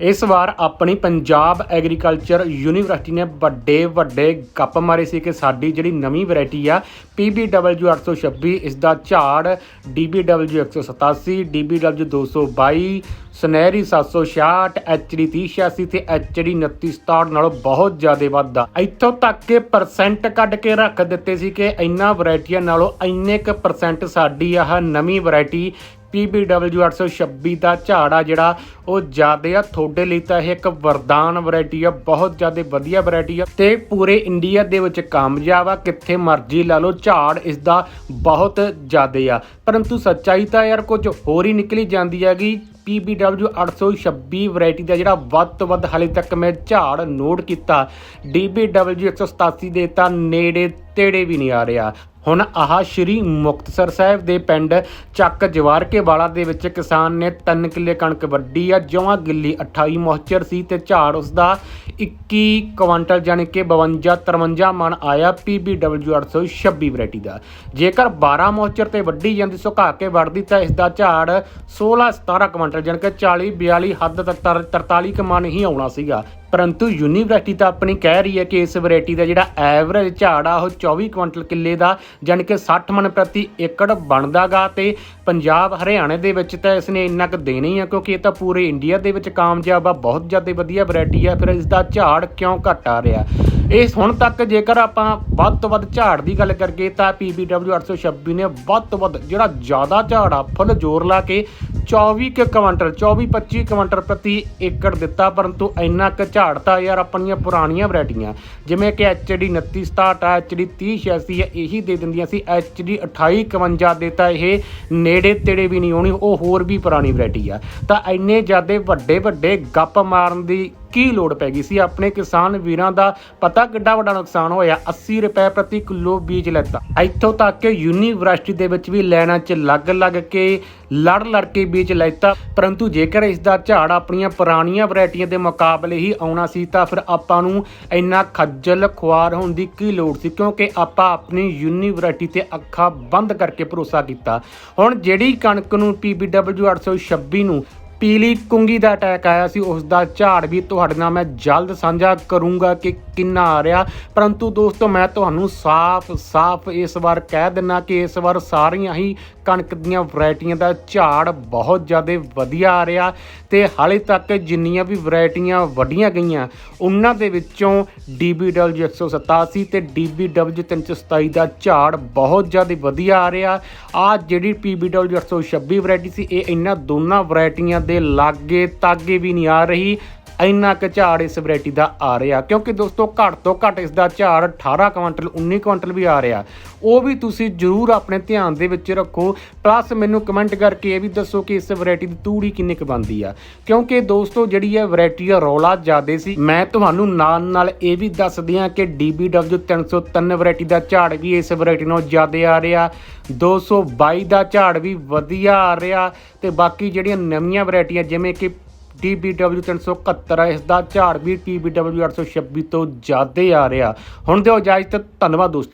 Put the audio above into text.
ਇਸ ਵਾਰ ਆਪਣੀ Punjab agriculture university ਨੇ ਵੱਡੇ ਵੱਡੇ ਗੱਪ ਮਾਰੇ ਸੀ ਕਿ ਸਾਡੀ ਜਿਹੜੀ ਨਵੀਂ ਵੈਰਾਈਟੀ ਆ PBW 826 ਇਸ ਦਾ ਝਾੜ DBW 187 DBW 222 ਸੁਨਹਿਰੀ 766 HD 3086 ਤੇ HD 2967 ਨਾਲੋਂ ਬਹੁਤ ਜ਼ਿਆਦਾ ਵੱਧਦਾ ਇੱਥੋਂ ਤੱਕ ਕਿ ਪਰਸੈਂਟ ਕੱਢ ਕੇ ਰੱਖ ਦਿੱਤੇ ਸੀ ਕਿ ਇੰਨਾ ਵੈਰਾਈਟੀਆਂ ਨਾਲੋਂ ਇੰਨੇ ਕ ਪਰਸੈਂਟ ਸਾਡੀ ਆਹ ਨਵੀਂ ਵੈਰਾਈਟੀ PBW 826 ਦਾ ਝਾੜ ਆ ਜਿਹੜਾ, ਉਹ ਜ਼ਿਆਦਾ ਆ। ਤੁਹਾਡੇ ਲਈ ਤਾਂ ਇਹ ਇੱਕ ਵਰਦਾਨ ਵੈਰਾਈਟੀ ਆ, ਬਹੁਤ ਜ਼ਿਆਦਾ ਵਧੀਆ ਵੈਰਾਈਟੀ ਆ। ਤੇ ਪੂਰੇ ਇੰਡੀਆ ਦੇ ਵਿੱਚ ਕਾਮਯਾਬ ਆ, ਕਿੱਥੇ ਮਰਜ਼ੀ ਲਾ ਲਓ, ਝਾੜ ਇਸ ਦਾ ਬਹੁਤ ਜ਼ਿਆਦਾ ਆ। ਪਰੰਤੂ ਸੱਚਾਈ ਤਾਂ ਯਾਰ ਕੁਝ ਹੋਰ ਹੀ ਨਿਕਲੀ ਜਾਂਦੀ ਹੈਗੀ। PBW 826 ਵੈਰਾਈਟੀ ਦਾ ਜਿਹੜਾ ਵੱਧ ਤੋਂ ਵੱਧ ਹਾਲੇ ਤੱਕ ਮੈਂ ਝਾੜ ਨੋਟ ਕੀਤਾ DBW 187 ਦੇ ਤਾਂ ਨੇੜੇ ਤੇੜੇ ਵੀ ਨਹੀਂ ਆ ਰਿਹਾ। ਹੁਣ ਆਹ ਸ਼੍ਰੀ ਮੁਕਤਸਰ ਸਾਹਿਬ ਦੇ ਪਿੰਡ ਚੱਕ ਜਵਾਰਕੇ ਵਾਲਾ ਦੇ ਵਿੱਚ ਕਿਸਾਨ ਨੇ 3 ਕਿੱਲੇ ਕਣਕ ਵੱਢੀ ਆ ਜਵਾਂ ਗਿੱਲੀ 28 ਮੋਇਸਚਰ ਸੀ ਤੇ ਝਾੜ ਉਸ ਦਾ 21 ਕੁਇੰਟਲ ਯਾਨੀ ਕਿ 52 53 ਮਣ ਆਇਆ PBW 826 ਵੈਰਾਈਟੀ ਦਾ। ਜੇਕਰ 12 ਮੋਇਸਚਰ ਤੇ ਵੱਢੀ ਜਾਂਦੀ, ਸੁਕਾ ਕੇ ਵੱਢਦੀ ਤਾਂ ਇਸ ਦਾ ਝਾੜ 16 17 ਕੁਇੰਟਲ ਯਾਨੀ ਕਿ 40 42 ਹੱਦ ਤੱਕ 43 ਕਮਨ ਹੀ ਆਉਣਾ ਸੀਗਾ। ਪਰੰਤੂ ਯੂਨੀਵਰਸਿਟੀ ਤਾਂ ਆਪਣੀ ਕਹਿ ਰਹੀ ਹੈ ਕਿ ਇਸ ਵੈਰਾਈਟੀ ਦਾ ਜਿਹੜਾ ਐਵਰੇਜ ਝਾੜ ਆ, ਉਹ 24 ਕੁਇੰਟਲ ਕਿੱਲੇ ਦਾ ਯਾਨੀ ਕਿ 60 ਮਣ ਪ੍ਰਤੀ ਏਕੜ ਬਣਦਾਗਾ ਤੇ ਪੰਜਾਬ, ਹਰਿਆਣੇ ਦੇ ਵਿੱਚ ਤਾਂ ਇਸ ਨੇ ਇੰਨਾ ਕੁ ਦੇਣਾ ਹੀ ਆ, ਕਿਉਂਕਿ ਇਹ ਤਾਂ ਪੂਰੇ ਇੰਡੀਆ ਦੇ ਵਿੱਚ ਕਾਮਯਾਬ ਆ, ਬਹੁਤ ਜ਼ਿਆਦਾ ਵਧੀਆ ਵੈਰਾਈਟੀ ਆ, ਫਿਰ ਇਸ ਦਾ ਝਾੜ ਕਿਉਂ ਘਟ ਆ ਰਿਹਾ? ਇਹ ਹੁਣ ਤੱਕ ਜੇਕਰ ਆਪਾਂ ਵੱਧ ਤੋਂ ਵੱਧ ਝਾੜ ਦੀ ਗੱਲ ਕਰੀਏ ਤਾਂ PBW 826 ਨੇ ਵੱਧ ਤੋਂ ਵੱਧ ਜਿਹੜਾ ਜ਼ਿਆਦਾ ਝਾੜ ਆ, ਫੁੱਲ ਜ਼ੋਰ ਲਾ ਕੇ 24 ਕੁ ਕੁਇੰਟਲ 24 25 ਕੁਇੰਟਲ ਪ੍ਰਤੀ ਏਕੜ ਦਿੱਤਾ, ਪਰੰਤੂ ਇੰਨਾ ਕੁ ਝਾੜ ਤਾਂ ਯਾਰ ਆਪਣੀਆਂ ਪੁਰਾਣੀਆਂ ਵੈਰਾਈਟੀਆਂ, ਜਿਵੇਂ ਕਿ HD 2967 ਆ HD 3086 ਆ, ਇਹੀ ਦੇ ਦਿੰਦੀਆਂ ਸੀ HD 2851 ਦੇ ਤਾਂ ਇਹ, ਨੇੜੇ ਤੇੜੇ ਵੀ ਨਹੀਂ ਹੋਣੀ ਉਹ ਹੋਰ ਵੀ ਪੁਰਾਣੀ ਵੈਰਾਈਟੀ ਆ। ਤਾਂ ਇੰਨੇ ਜ਼ਿਆਦੇ ਵੱਡੇ ਵੱਡੇ ਗੱਪ ਮਾਰਨ ਦੀ ਕੀ ਲੋੜ ਪੈ ਗਈ ਸੀ? ਆਪਣੇ ਕਿਸਾਨ ਵੀਰਾਂ ਦਾ ਪਤਾ ਕਿੱਡਾ ਵੱਡਾ ਨੁਕਸਾਨ ਹੋਇਆ? 80 ਰੁਪਏ ਪ੍ਰਤੀ ਕਿਲੋ ਬੀਜ ਲੈਤਾ। ਇੱਥੋਂ ਤੱਕ ਕਿ ਯੂਨੀਵਰਸਿਟੀ ਦੇ ਵਿੱਚ ਵੀ ਲੈਣਾ ਚ ਲੱਗ ਲੱਗ ਕੇ ਲੜ ਲੜ ਕੇ ਬੀਜ ਲੈਤਾ। ਪਰੰਤੂ ਜੇਕਰ ਇਸ ਦਾ ਝਾੜ ਆਪਣੀਆਂ ਪੁਰਾਣੀਆਂ ਵੈਰਾਈਟੀਆਂ ਦੇ ਮੁਕਾਬਲੇ ਹੀ ਆਉਣਾ ਸੀ, ਤਾਂ ਫਿਰ ਆਪਾਂ ਨੂੰ ਇੰਨਾ ਖੱਜਲ ਖੁਆਰ ਹੋਣ ਦੀ ਕੀ ਲੋੜ ਸੀ? ਕਿਉਂਕਿ ਆਪਾਂ ਆਪਣੀ ਯੂਨੀਵਰਸਿਟੀ ਤੇ ਅੱਖਾਂ ਬੰਦ ਕਰਕੇ ਭਰੋਸਾ ਕੀਤਾ। ਹੁਣ ਜਿਹੜੀ ਕਣਕ ਨੂੰ PBW 826 ਨੂੰ ਪੀਲੀ ਕੁੰਗੀ ਦਾ ਅਟੈਕ ਆਇਆ ਸੀ ਉਸ ਦਾ ਝਾੜ ਵੀ ਤੁਹਾਡੇ ਨਾਲ ਮੈਂ ਜਲਦ ਸਾਂਝਾ ਕਰੂੰਗਾ ਕਿ ਕਿੰਨਾ ਆ ਰਿਹਾ। ਪਰੰਤੂ ਦੋਸਤੋ, ਮੈਂ ਤੁਹਾਨੂੰ ਸਾਫ਼-ਸਾਫ਼ ਇਸ ਵਾਰ ਕਹਿ ਦਿੰਨਾ ਕਿ ਇਸ ਵਾਰ ਸਾਰੀਆਂ ਹੀ ਕਣਕ ਦੀਆਂ ਵੈਰਾਈਟੀਆਂ ਦਾ ਝਾੜ ਬਹੁਤ ਜ਼ਿਆਦਾ ਵਧੀਆ ਆ ਰਿਹਾ ਤੇ ਹਾਲੇ ਤੱਕ ਜਿੰਨੀਆਂ ਵੀ ਵੈਰਾਈਟੀਆਂ ਵੱਡੀਆਂ ਗਈਆਂ, ਉਹਨਾਂ ਦੇ ਵਿੱਚੋਂ DBW 187 ਤੇ DBW 327 ਦਾ ਝਾੜ ਬਹੁਤ ਜ਼ਿਆਦਾ ਵਧੀਆ ਆ ਰਿਹਾ। ਆ ਜਿਹੜੀ PBW 826 ਵੈਰਾਈਟੀ ਸੀ, ਇਹ ਇਹਨਾਂ ਦੋਨਾਂ ਵੈਰਾਈਟੀਆਂ ਦੇ ਲਾਗੇ ਤਾਗੇ ਵੀ ਨਹੀਂ ਆ ਰਹੀ। ਇੰਨਾ ਕੁ ਝਾੜ ਇਸ ਵੈਰਾਈਟੀ ਦਾ ਆ ਰਿਹਾ। ਕਿਉਂਕਿ ਦੋਸਤੋ, ਘੱਟ ਤੋਂ ਘੱਟ ਇਸ ਦਾ ਝਾੜ 18 ਕੁਇੰਟਲ 19 ਕੁਇੰਟਲ ਵੀ ਆ ਰਿਹਾ। ਉਹ ਵੀ ਤੁਸੀਂ ਜ਼ਰੂਰ ਆਪਣੇ ਧਿਆਨ ਦੇ ਵਿੱਚ ਰੱਖੋ। ਪਲੱਸ ਮੈਨੂੰ ਕਮੈਂਟ ਕਰਕੇ ਇਹ ਵੀ ਦੱਸੋ ਕਿ ਇਸ ਵੈਰਾਈਟੀ ਦੀ ਤੂੜੀ ਕਿੰਨੀ ਕੁ ਬਣਦੀ ਆ। ਕਿਉਂਕਿ ਦੋਸਤੋ, ਜਿਹੜੀ ਹੈ ਵੈਰਾਈਟੀ ਦਾ ਰੌਲਾ ਜ਼ਿਆਦੇ ਸੀ। ਮੈਂ ਤੁਹਾਨੂੰ ਨਾਲ ਨਾਲ ਇਹ ਵੀ ਦੱਸ ਦਿਆਂ ਕਿ DBW 303 ਵੈਰਾਈਟੀ ਦਾ ਝਾੜ ਵੀ ਇਸ ਵੈਰਾਈਟੀ ਨਾਲੋਂ ਜ਼ਿਆਦਾ ਆ ਰਿਹਾ। 222 ਦਾ ਝਾੜ ਵੀ ਵਧੀਆ ਆ ਰਿਹਾ। ਤੇ ਬਾਕੀ ਜਿਹੜੀਆਂ ਨਵੀਆਂ ਵੈਰਾਈਟੀਆਂ, ਜਿਵੇਂ ਕਿ DBW 371 ਹੈ ਇਸ ਦਾ ਝਾੜ ਵੀ PBW 826 ਤੋਂ ਜ਼ਿਆਦਾ ਆ ਰਿਹਾ। ਹੁਣ ਦਿਓ ਇਜਾਜ਼ਤ, ਧੰਨਵਾਦ ਦੋਸਤੋ।